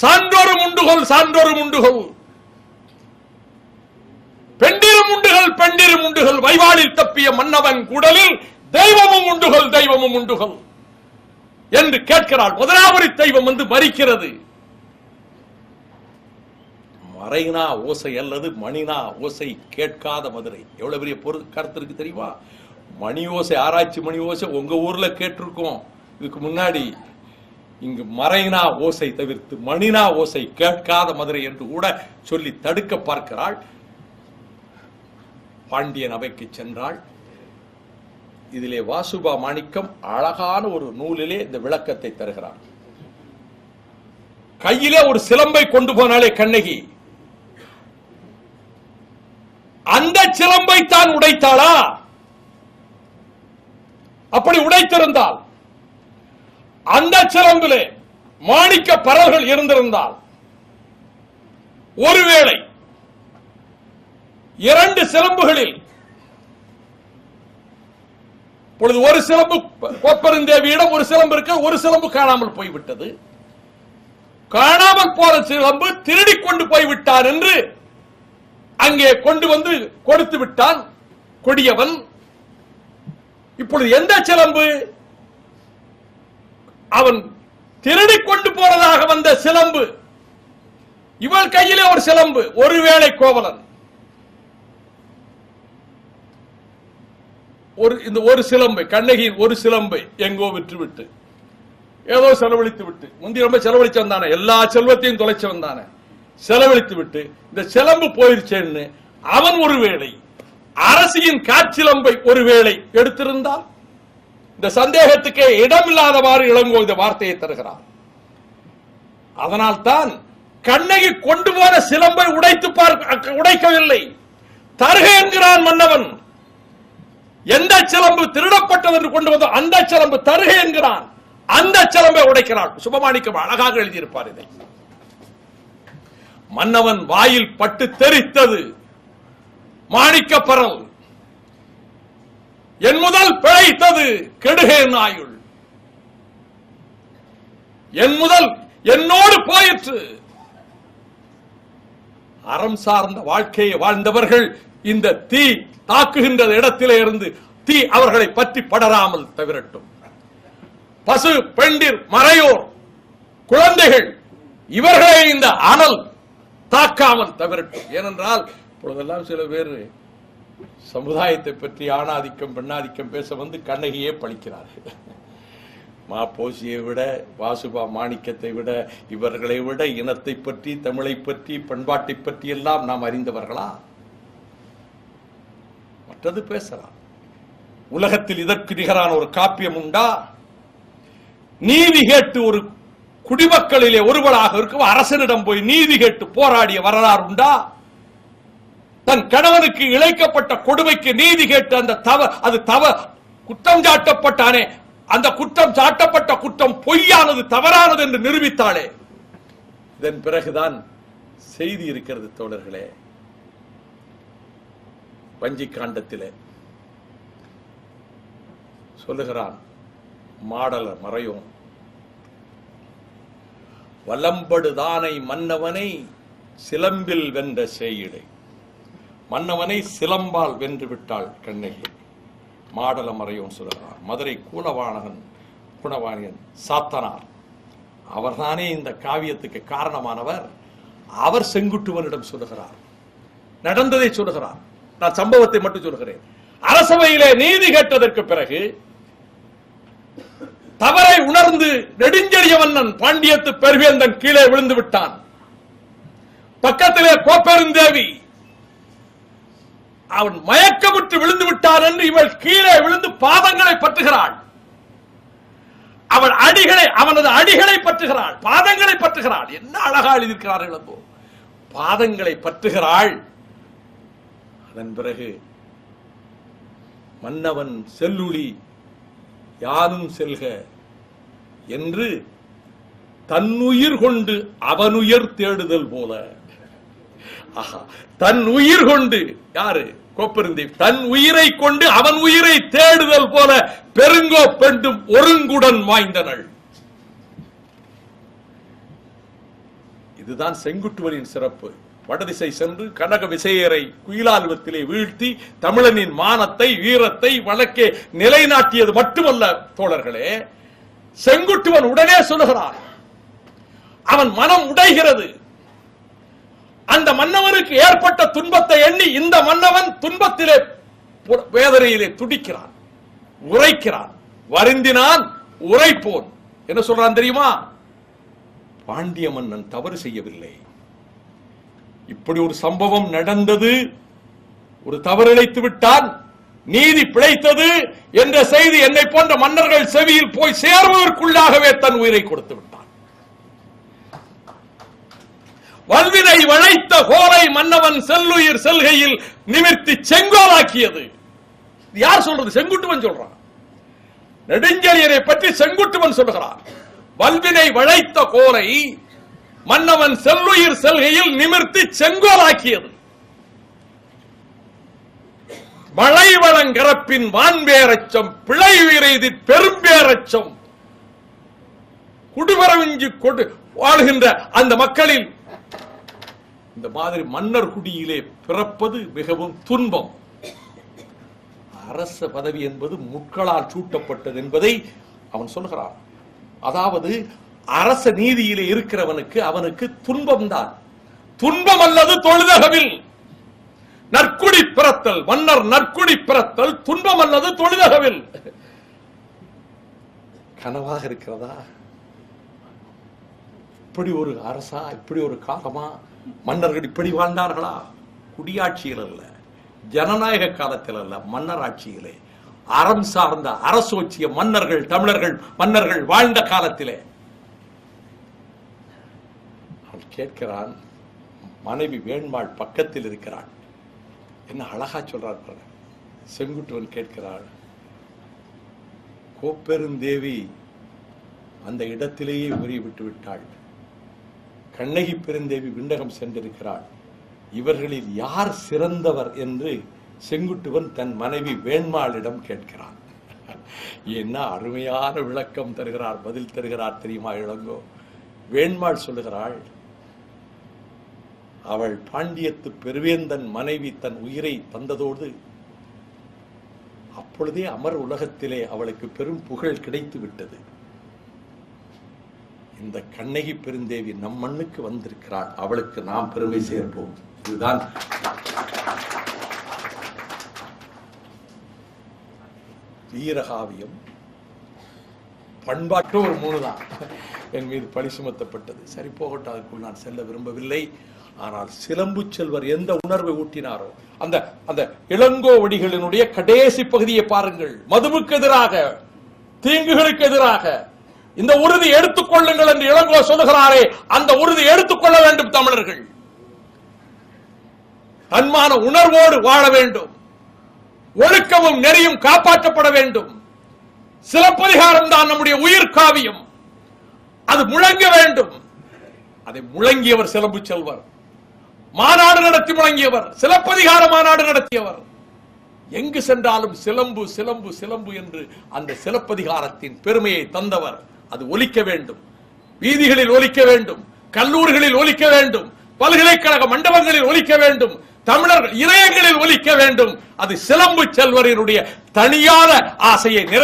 சான்றோரும் உண்டுகொள் சான்றோரும் உண்டுகொள் பெண்டிரும் உண்டுகள் பெண்டிரும் உண்டுகள் வைவாளில் தப்பிய மன்னவன் குடலில் தெய்வமும் உண்டுகள் தெய்வமும் உண்டுகள் என்று கேட்கிறாள். முதலாவது தெய்வம் வந்து மறிக்கிறது. மறைனா ஓசை அல்லது மணினா ஓசை கேட்காத மதுரை. எவ்வளவு பெரிய பொருள் கருத்து இருக்கு தெரியுமா? மணி ஓசை ஆராய்ச்சி மணி ஓசை உங்க ஊர்ல கேட்டிருக்கோம். இதுக்கு முன்னாடி இங்கு மறைனா ஓசை தவிர்த்து மணினா ஓசை கேட்காத மதுரை என்று கூட சொல்லி தடுக்க பார்க்கிறாள். பாண்டியன் அவைக்கு சென்றாள். இதிலே வாசுபா மாணிக்கம் அழகான ஒரு நூலிலே இந்த விளக்கத்தை தருகிறார். கையிலே ஒரு சிலம்பை கொண்டு போனாலே கண்ணகி. அந்த சிலம்பை தான் உடைத்தாளா? அப்படி உடைத்திருந்தால் அந்த சிலம்பிலே மாணிக்க பரல்கள் இருந்திருந்தால் ஒருவேளை இரண்டு சிலம்புகளில் பொழுது ஒரு சிலம்பு கோப்பெருந்தேவியிடம் ஒரு சிலம்பு இருக்க ஒரு சிலம்பு காணாமல் போய்விட்டது. காணாமல் போன சிலம்பு திருடி கொண்டு போய்விட்டார் என்று அங்கே கொண்டு வந்து கொடுத்து விட்டான் கொடியவன். இப்பொழுது எந்த சிலம்பு? அவன் திருடி கொண்டு போனதாக வந்த சிலம்பு. இவள் கையிலே ஒரு சிலம்பு ஒருவேளை கோவலன். ஒரு இந்த ஒரு சிலம்பை கண்ணகியின் ஒரு சிலம்பை எங்கோ விற்றுவிட்டு ஏதோ செலவழித்து விட்டு முந்தி ரொம்ப செலவழிச்சு வந்தானே எல்லா செல்வத்தையும் தொலைச்சு வந்தானே செலவழித்து விட்டு இந்த சிலம்பு போயிருச்சேன்னு அவன் ஒருவேளை அரசியின் காட்சிலம்பை ஒருவேளை எடுத்திருந்தான் இந்த சந்தேகத்துக்கே இடமில்லாதவாறு இளங்கோ இந்த வார்த்தையை தருகிறார். அதனால்தான் கண்ணகி கொண்டு போன சிலம்பை உடைத்து பார்க்க உடைக்கவில்லை. தருக என்கிறான் மன்னவன். எந்த சிலம்பு திருடப்பட்டது என்று கொண்டு வந்தோ அந்த சிலம்பு தருக என்கிறான். அந்த சிலம்பை உடைக்கிறான் சுபமாணிக்கம் அழகாக எழுதியிருப்பார் இதை. மன்னவன் வாயில் பட்டு தெரித்தது. மாணிக்க பரல். என் முதல் பிழைத்தது கெடுகே நாயுள். என் முதல் என்னோடு போயிற்று. அறம் சார்ந்த வாழ்க்கையை வாழ்ந்தவர்கள் இந்த தீ தாக்குகின்ற இடத்திலே இருந்து தீ அவர்களை பற்றி படராமல் தவிரட்டும். பசு பெண்டிர் மறையோர் குழந்தைகள் இவர்களை இந்த அனல் தாக்காமல் தவிரட்டும். ஏனென்றால் இப்பொழுதெல்லாம் சில பேர் சமுதாயத்தை பற்றி ஆணாதிக்கம் பெண்ணாதிக்கம் பேச வந்து கண்ணகியே பழிக்கிறார்கள். மாப்போசியை விட வாசுபா மாணிக்கத்தை விட இவர்களை விட இனத்தை பற்றி தமிழை பற்றி பண்பாட்டை பற்றி எல்லாம் நாம் அறிந்தவர்களா? மற்றது பேசலாம். உலகத்தில் இதற்கு நிகரான ஒரு காப்பியம் உண்டா? நீதி கேட்டு ஒரு குடிமக்களிலே ஒருவராக இருக்கும் அரசனிடம் போய் நீதி கேட்டு போராடிய வரலாறு உண்டா? தன் கணவனுக்கு இழைக்கப்பட்ட கொடுமைக்கு நீதி கேட்டு அந்த தவ அது தவ குற்றம் சாட்டப்பட்டானே அந்த குற்றம் சாட்டப்பட்ட குற்றம் பொய்யானது தவறானது என்று நிரூபித்தாளே. இதன் பிறகுதான் செய்தி இருக்கிறது தோழர்களே. வஞ்சி காண்டத்திலே சொல்லுகிறான் மாடல மறையும் வலம்படுதானை மன்னவனை சிலம்பில் வென்ற செய்யிடை மன்னவனை சிலம்பால் வென்று விட்டாள் கண்ணகி. மாடல மறையோன் சொல்லுகிறார் மதுரை கூலவாணகன் குணவாணியன் சாத்தனார். அவர்தானே இந்த காவியத்துக்கு காரணமானவர்? அவர் செங்குட்டுவனிடம் சொல்லுகிறார். நடந்ததை சொல்லுகிறார். நான் சம்பவத்தை மட்டும் சொல்கிறேன் அரசவையிலே நீதி கேட்டதற்கு பிறகு தவறை உணர்ந்து நெடுஞ்செழிய மன்னன் பாண்டியத்து பெருவேந்தன் கீழே விழுந்து விட்டான். பக்கத்திலே கோப்பெருந்தேவி அவன் மயக்கமுற்று விழுந்து விட்டான் என்று இவள் கீழே விழுந்து பாதங்களை பற்றுகிறாள். அவள் அடிகளை அவனது அடிகளை பற்றுகிறாள் பாதங்களை பற்றுகிறாள். என்ன அழகா எழுதியிருக்கிறார்கள் அப்போ? பாதங்களை பற்றுகிறாள். அதன் பிறகு மன்னவன் செல்லுளி யாரும் செல்க என்று தன்னுயிர் கொண்டு அவனுயர் தேடுதல் போல ஆஹா, தன் உயிர் கொண்டு யாரு? கோப்பெருந்தேவி தன் உயிரை கொண்டு அவன் உயிரை தேடுதல் போல பெருங்கோ பெண்டும் ஒருங்குடன் வாய்ந்தனள் இதுதான் செங்குட்டுவரின் சிறப்பு. வடதிசை சென்று கனக விசையரை குயிலால்வத்திலே வீழ்த்தி தமிழனின் மானத்தை வீரத்தை வழக்கே நிலைநாட்டியது மட்டுமல்ல தோழர்களே. செங்குட்டுவன் உடனே சொல்லுகிறான் அவன் மனம் உடைகிறது. மன்னவனுக்கு ஏற்பட்ட துன்பத்தை எண்ணி இந்த மன்னவன் துன்பத்திலே வேதனையிலே துடிக்கிறான் உரைக்கிறான் வருந்தினான் உரைப்போன். என்ன சொல்றான் தெரியுமா? பாண்டிய மன்னன் தவறு செய்யவில்லை. இப்படி ஒரு சம்பவம் நடந்தது ஒரு தவறிழைத்து விட்டான் நீதி பிழைத்தது என்ற செய்தி என்னை போன்ற மன்னர்கள் செவியில் போய் சேர்வதற்குள்ளாகவே தன் உயிரை கொடுத்து விட்டான். வல்வினை வளைத்த கோலை மன்னவன் செல்லுயிர் செல்கையில் நிமிர்த்தி செங்கோலாக்கியது. யார் சொல்றது? செங்குட்டுவன் சொல்றான். நெடுஞ்செழியரை பற்றி செங்குட்டுவன் சொல்கிறான் வல்வினை வளைத்த கோரை மன்னவன் செல்லுயிர் செல்கையில் நிமிர்த்தி செங்கோலாக்கியது. மழை வளங்கரப்பின் வான்பேரச்சம் பிழை உயிரெய்தி பெரும்பேரச்சம். குடிமரவிஞ்சு கொடு வாழ்கின்ற அந்த மக்களில் இந்த மாதிரி மன்னர் குடியிலே பிறப்பது மிகவும் துன்பம். அரச பதவி என்பது முட்களால் சூட்டப்பட்டது என்பதை அவன் சொல்கிறான். அதாவது அரச நீதியிலே இருக்கிறவனுக்கு அவனுக்கு துன்பம்தான். துன்பம் அல்லது தொழுதகவில். நற்குடி பிறத்தல் மன்னர் நற்குடி பிறத்தல் துன்பம் அல்லது தொழுதகவில். கனவாக இருக்கிறதா? இப்படி ஒரு அரசா இப்படி ஒரு காலமா மன்னர்கள் இப்படி வாழ்ந்தார்களா? குடியாட்சியில் அல்ல ஜனநாயக காலத்தில் அல்ல மன்னர் ஆட்சியிலே அறம் சார்ந்த அரசோச்சிய மன்னர்கள் தமிழர்கள் மன்னர்கள் வாழ்ந்த காலத்திலே. அவள் கேட்கிறான் மனைவி வேண்மாள் பக்கத்தில் இருக்கிறாள். என்ன அழகா சொல்றார் பாருங்க. செங்குட்டுவன் கேட்கிறாள் கோப்பெருந்தேவி அந்த இடத்திலேயே உரிய விட்டு விட்டாள். கண்ணகி பெருந்தேவி விண்ணகம் சென்றிருக்கிறாள். இவர்களில் யார் சிறந்தவர் என்று செங்குட்டுவன் தன் மனைவி வேண்மாளிடம் கேட்கிறான். என்ன அருமையான விளக்கம் தருகிறார் பதில் தருகிறார் தெரியுமா இளங்கோ? வேண்மாள் சொல்லுகிறாள் அவள் பாண்டியத்து பெருவேந்தன் மனைவி தன் உயிரை தந்ததோடு அப்பொழுதே அமர் உலகத்திலே அவளுக்கு பெரும் புகழ் கிடைத்து விட்டது இந்த கண்ணகி பெருந்தேவி நம் மண்ணுக்கு வந்திருக்கிறாள். அவளுக்கு நாம் பெருமை சேர்ப்போம். இதுதான். வீரகாவியம். பண்பாட்டும் ஒரு மூணு தான் என் மீது பழி சுமத்தப்பட்டது. சரி போகட்டும் அதுக்குள் நான் செல்ல விரும்பவில்லை. ஆனால் சிலம்பு செல்வர் எந்த உணர்வை ஊட்டினாரோ அந்த அந்த இளங்கோவடிகளினுடைய கடைசி பகுதியை பாருங்கள். மதுவுக்கு எதிராக தீங்குகளுக்கு எதிராக இந்த உறுதி எடுத்துக் கொள்ளுங்கள் என்று இளங்கோ சொல்லுகிறாரே அந்த உறுதி எடுத்துக்கொள்ள வேண்டும் தமிழர்கள். தன்மான உணர்வோடு வாழ வேண்டும். ஒழுக்கமும் நெறியும் காப்பாற்றப்பட வேண்டும். சிலப்பதிகாரம் தான் நம்முடைய உயிர் காவியம். அது முழங்க வேண்டும். அதை முழங்கியவர் சிலம்பு செல்வர். மாநாடு நடத்தி முழங்கியவர். சிலப்பதிகார மாநாடு நடத்தியவர். எங்கு சென்றாலும் சிலம்பு சிலம்பு சிலம்பு என்று அந்த சிலப்பதிகாரத்தின் பெருமையை தந்தவர். அது ஒலிக்க வேண்டும். வீதிகளில் ஒலிக்க வேண்டும். கல்லூரிகளில் ஒலிக்க வேண்டும். பல்கலைக்கழக மண்டபங்களில் ஒலிக்க வேண்டும். தமிழர் இதயங்களில் ஒலிக்க வேண்டும். அது சிலம்பு செல்வரினுடைய தனியான ஆசையை நிறை